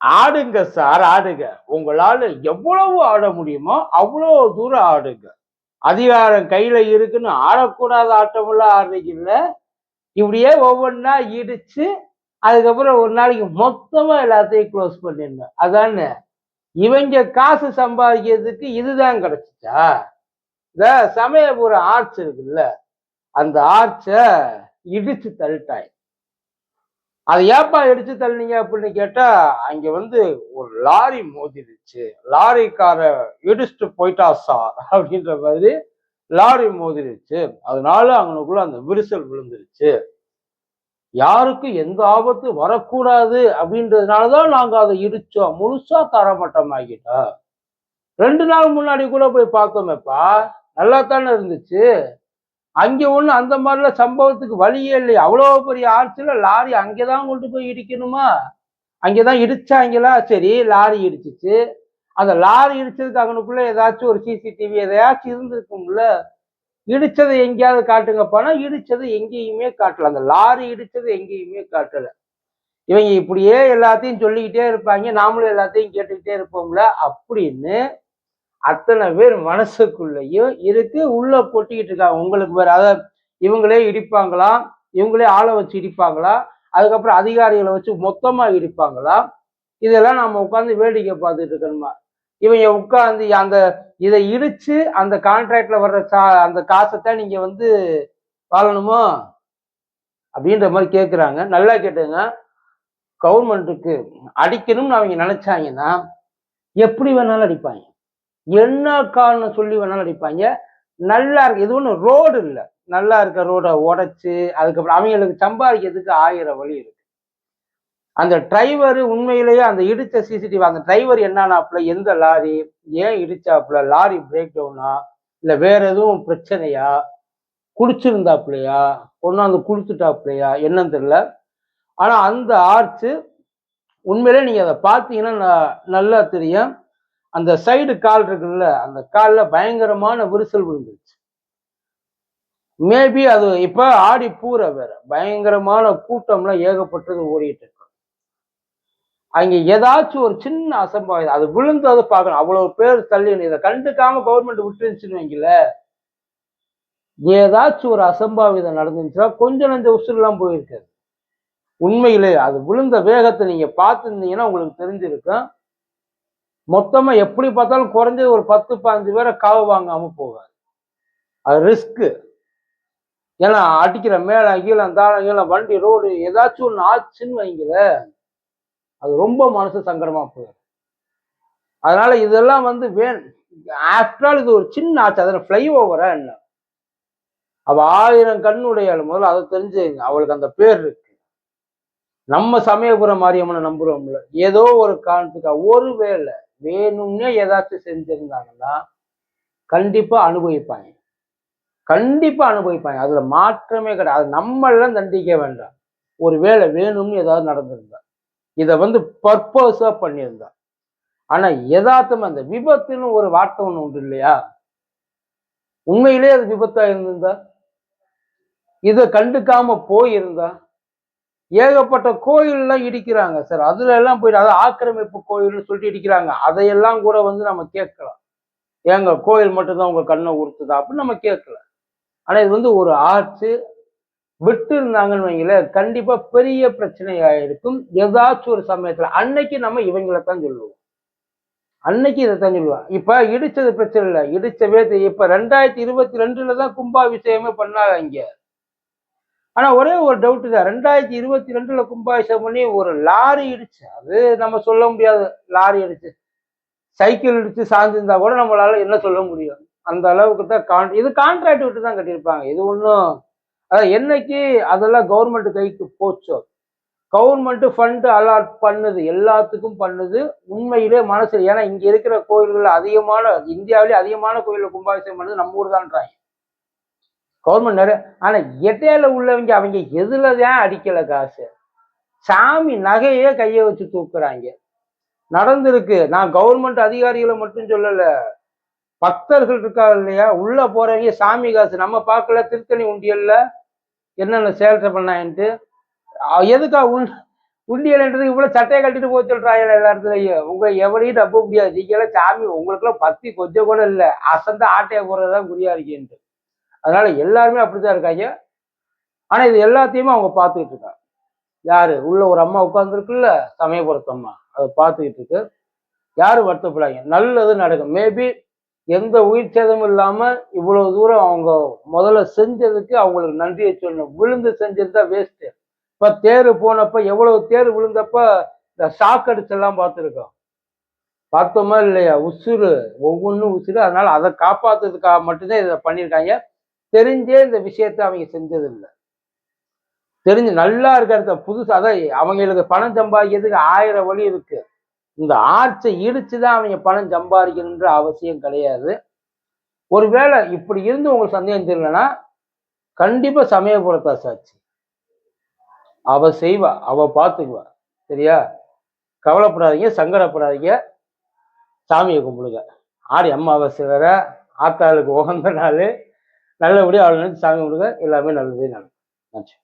ஆடுங்க சார் ஆடுங்க. உங்களால் எவ்வளவு ஆட முடியுமோ அவ்வளோ தூரம் ஆடுங்க. அதிகாரம் கையில இருக்குன்னு ஆடக்கூடாத ஆட்டமெல்லாம் ஆடுறீங்கல்ல இப்படியே ஒவ்வொன்றா இடிச்சு அதுக்கப்புறம் ஒரு நாளைக்கு மொத்தமா எல்லாத்தையும் க்ளோஸ் பண்ணிடணும். அதானே? இவங்க காசு சம்பாதிக்கிறதுக்கு இதுதான் கிடைச்சிச்சா? இந்த சமயபுரம் ஆர்ச் இருக்குல்ல அந்த ஆர்ச்சை இடிச்சு தள்ளிட்டாய் அது ஏப்பா இடிச்சு தள்ளினீங்க அப்படின்னு கேட்டா அங்க வந்து ஒரு லாரி மோதிருச்சு லாரிக்கார இடிச்சுட்டு போயிட்டா சார் அப்படின்ற மாதிரி லாரி மோதிருச்சு அதனால அவனுக்குள்ள அந்த விரிசல் விழுந்துருச்சு. யாருக்கும் எந்த ஆபத்து வரக்கூடாது அப்படின்றதுனாலதான் நாங்க அதை இடிச்சோம். முழுசா தரமட்டம் ஆகிட்டோம் ரெண்டு நாள் முன்னாடி கூட போய் பார்த்தோமேப்பா நல்லா தானே இருந்துச்சு. அங்கே ஒண்ணு அந்த மாதிரிலாம் சம்பவத்துக்கு வழியே இல்லை அவ்வளோ பெரிய ஆர்ச்சில் லாரி அங்கேதான் கொண்டு போய் இடிக்கணுமா? அங்கேதான் இடிச்சாங்களா? சரி லாரி இடிச்சிச்சு. அந்த லாரி இடிச்சதுக்கு அவனுக்குள்ள ஏதாச்சும் ஒரு சிசிடிவி எதையாச்சும் இருந்திருக்கும்ல. இடிச்சதை எங்கேயாவது காட்டுங்கப்பானா இடிச்சது எங்கேயுமே காட்டல. அந்த லாரி இடிச்சது எங்கேயுமே காட்டல. இவங்க இப்படியே எல்லாத்தையும் சொல்லிக்கிட்டே இருப்பாங்க. நாமளும் எல்லாத்தையும் கேட்டுக்கிட்டே இருப்போம்ல. அப்படின்னு அத்தனை பேர் மனசுக்குள்ளேயும் இருக்கு உள்ள பொட்டிக்கிட்டு இருக்காங்க உங்களுக்கு வேற அதை இவங்களே இடிப்பாங்களா? இவங்களே ஆளை வச்சு இடிப்பாங்களா? அதுக்கப்புறம் அதிகாரிகளை வச்சு மொத்தமா இடிப்பாங்களா? இதெல்லாம் நம்ம உட்காந்து வேடிக்கை பார்த்துட்டு இருக்கணுமா? இவங்க உட்காந்து அந்த இதை இடிச்சு அந்த கான்ட்ராக்ட்ல வர்ற சா அந்த காசை நீங்க வந்து வாழணுமோ? அப்படின்ற மாதிரி கேட்குறாங்க நல்லா கேட்டுங்க. கவர்மெண்ட்டுக்கு அடிக்கணும்னு அவங்க நினைச்சாங்கன்னா எப்படி வேணாலும் அடிப்பாங்க. என்ன காரணம் சொல்லி வேணாலும் அடிப்பாங்க நல்லா இருக்கு. இது ஒன்றும் ரோடு இல்லை. நல்லா இருக்க ரோடை உடைச்சு அதுக்கப்புறம் அவங்களுக்கு சம்பாதிக்கிறதுக்கு ஆயிரம் வழி இருக்கு. அந்த டிரைவர் உண்மையிலேயே அந்த இடிச்ச சிசிடிவி அந்த டிரைவர் என்னன்னாப்புல எந்த லாரி? ஏன் இடிச்சாப்புல? லாரி பிரேக் டவுனா இல்லை வேற எதுவும் பிரச்சனையா? குடிச்சிருந்தாப்புலையா? கொண்டாந்து குடிச்சுட்டாப்புலையா என்னன்னு தெரியல. ஆனால் அந்த ஆர்ச்சு உண்மையிலே நீங்கள் அதை பார்த்தீங்கன்னா ந- நல்லா தெரியும். அந்த சைடு கால் இருக்குல்ல அந்த கால்ல பயங்கரமான விரிசல் விழுந்துருச்சு. மேபி அது இப்போ ஆடி பூர வேற பயங்கரமான கூட்டம்லாம் ஏகப்பட்டது ஓடிட்டு இருக்கு. அங்கே ஏதாச்சும் ஒரு சின்ன அசம்பாவிதம் அது விழுந்தது பார்க்கணும். அவ்வளவு பேர் தள்ளி இதை கண்டுக்காம கவர்மெண்ட் விட்டுருந்துச்சுன்னு வைங்கள ஏதாச்சும் ஒரு அசம்பாவிதம் நடந்துச்சுன்னா கொஞ்சம் நஞ்ச உசுரெல்லாம் போயிருக்காது உண்மையிலே அது விழுந்த வேகத்தை நீங்க பார்த்துருந்தீங்கன்னா உங்களுக்கு தெரிஞ்சிருக்கும். மொத்தமா எப்படி பார்த்தாலும் குறைஞ்சது ஒரு பத்து பதினஞ்சு பேரை காவு வாங்காம போகாது. அது ரிஸ்க்கு ஏன்னா அடிக்கிற மேல கீழே தாழம் கீழே வண்டி ரோடு ஏதாச்சும் ஒன்று ஆச்சுன்னு வைங்கள அது ரொம்ப மனசு சங்கடமா போயிடும். அதனால இதெல்லாம் வந்து வேணும் ஆஃப்டர் ஆல் இது ஒரு சின்ன ஆச்சு அதில் ஃப்ளை ஓவரா என்ன? அவ ஆயிரம் கண்ணுடைய முதல்ல அதை தெரிஞ்சு அவளுக்கு அந்த பேர் இருக்கு. நம்ம சமயபுரம் மாரியம்மனை நம்புறோம்ல. ஏதோ ஒரு காரணத்துக்கு ஒருவேளை வேணும்னே ஏதாச்சும் செஞ்சிருந்தாங்கன்னா கண்டிப்பா அனுபவிப்பாங்க. கண்டிப்பா அனுபவிப்பாங்க. அதுல மாற்றமே கிடையாது. அது நம்மளாம் தண்டிக்க வேண்டாம். ஒரு வேளை வேணும்னு ஏதாவது நடந்திருந்தா இதை வந்து பர்பஸா பண்ணியிருந்தா. ஆனா யதார்த்தமா அந்த விபத்துன்னு ஒரு வார்த்தை ஒண்ணு உண்டு இல்லையா? உண்மையிலே அது விபத்தா இருந்திருந்தா? இதை கண்டுக்காம போயிருந்தா? ஏகப்பட்ட கோயில்லாம் இடிக்கிறாங்க சார். அதுல எல்லாம் போயிட்டு அதாவது ஆக்கிரமிப்பு கோயில்னு சொல்லிட்டு இடிக்கிறாங்க. அதையெல்லாம் கூட வந்து நம்ம கேட்கலாம். ஏங்க கோயில் மட்டும்தான் உங்க கண்ணை உறுத்துதா? அப்படின்னு நம்ம கேட்கல ஆனா இது வந்து ஒரு ஆட்சி விட்டு இருந்தாங்கன்னு வைங்களேன் கண்டிப்பா பெரிய பிரச்சனையாயிருக்கும். ஏதாச்சும் ஒரு சமயத்துல அன்னைக்கு நம்ம இவங்களை தான் சொல்லுவோம். அன்னைக்கு இதை தான் சொல்லுவோம் இப்ப இடிச்சது பிரச்சனை இல்லை. இடிச்சவே இப்ப ரெண்டாயிரத்தி இருபத்தி ரெண்டுல தான் கும்பாபிஷேகமே பண்ணாங்க இங்க. ஆனால் ஒரே ஒரு டவுட் தான். ரெண்டாயிரத்தி இருபத்தி ரெண்டில் கும்பாபிஷேகம் பண்ணி ஒரு லாரி இடிச்சு அது நம்ம சொல்ல முடியாது லாரி இடிச்சு சைக்கிள் இடிச்சு சாஞ்சிருந்தா கூட நம்மளால என்ன சொல்ல முடியும்? அந்த அளவுக்கு தான் கான் இது கான்ட்ராக்ட் விட்டு தான் கட்டியிருப்பாங்க. இது ஒன்றும் அதான் என்னைக்கு அதெல்லாம் கவர்மெண்ட் கைக்கு போச்சோ? கவர்மெண்ட் ஃபண்டு அலாட் பண்ணுது எல்லாத்துக்கும் பண்ணுது. உண்மையிலே மனசு ஏன்னா இங்க இருக்கிற கோயில்கள் அதிகமான இந்தியாவிலே அதிகமான கோயிலில் கும்பாபிஷேகம் பண்ணுது நம்ம ஊர் தான்றாங்க. கவர்மெண்ட் நிறைய ஆனால் எட்டையில் உள்ளவங்க அவங்க எதில் தான் அடிக்கலை காசு? சாமி நகையே கையை வச்சு தூக்குறாங்க. நடந்திருக்கு. நான் கவர்மெண்ட் அதிகாரிகளை மட்டும் சொல்லலை. பக்தர்கள் இருக்காங்க இல்லையா? உள்ளே போகிறவங்க சாமி காசு. நம்ம பார்க்கல திருத்தணி உண்டியல்ல. என்னென்ன சேல்ட்ரு பண்ணான்ட்டு. எதுக்கா உள் உண்டியல்ன்றது இவ்வளோ சட்டையை கட்டிட்டு போக சொல்றாங்க எல்லா இடத்துலையும். உங்களை எவரையும் நம்ப முடியாது. நீங்களாம் சாமி உங்களுக்குலாம் பத்தி கொஞ்சம் கூட இல்லை. அசந்த ஆட்டையை போடுறதுதான் குறியா இருக்கேன்ட்டு. அதனால எல்லாருமே அப்படித்தான் இருக்காங்க. ஆனா இது எல்லாத்தையுமே அவங்க பார்த்துக்கிட்டு இருக்காங்க. யாரு? உள்ள ஒரு அம்மா உட்காந்துருக்குல்ல சமயபுரத்து அம்மா. அதை பார்த்துக்கிட்டு இருக்கு. யாரும் வருத்தப்படாங்க நல்லது நடக்கும். மேபி எந்த உயிர் சேதமும் இல்லாம இவ்வளவு தூரம் அவங்க முதல்ல செஞ்சதுக்கு அவங்களுக்கு நன்றியை சொல்லணும். விழுந்து செஞ்சது தான் வேஸ்ட் இப்ப தேர் போனப்ப எவ்வளவு தேர் விழுந்தப்ப இந்த ஷாக் அடிச்செல்லாம் பார்த்துருக்கோம். பார்த்தோமா இல்லையா? உசுறு. ஒவ்வொன்றும் உசுறு. அதனால அதை காப்பாத்துறதுக்காக மட்டும்தான் இதை பண்ணியிருக்காங்க. தெரிஞ்சே இந்த விஷயத்த அவங்க செஞ்சதில்லை. தெரிஞ்சு நல்லா இருக்கிறத புதுசு அதான் அவங்களுக்கு பணம் சம்பாதிக்கிறதுக்கு ஆயிரம் வழி இருக்கு. இந்த ஆர்ச்சை இடிச்சு தான் அவங்க பணம் சம்பாதிக்கணுன்ற அவசியம் கிடையாது. ஒருவேளை இப்படி இருந்து உங்களுக்கு சந்தேகம் தெரியலன்னா கண்டிப்பா சமயபுரத்தா சாட்சி. அவ செய்வா அவ பார்த்துக்குவா சரியா? கவலைப்படாதீங்க சங்கடப்படாதீங்க. சாமியை கும்பிடுங்க. ஆடி அமாவாசை வேற ஆத்தாளுக்கு உகந்த நாள். நல்லபடியாக அவளை நினைச்சு சாமி கொடுக்க எல்லாமே நல்லதே நல்லது நன்றி.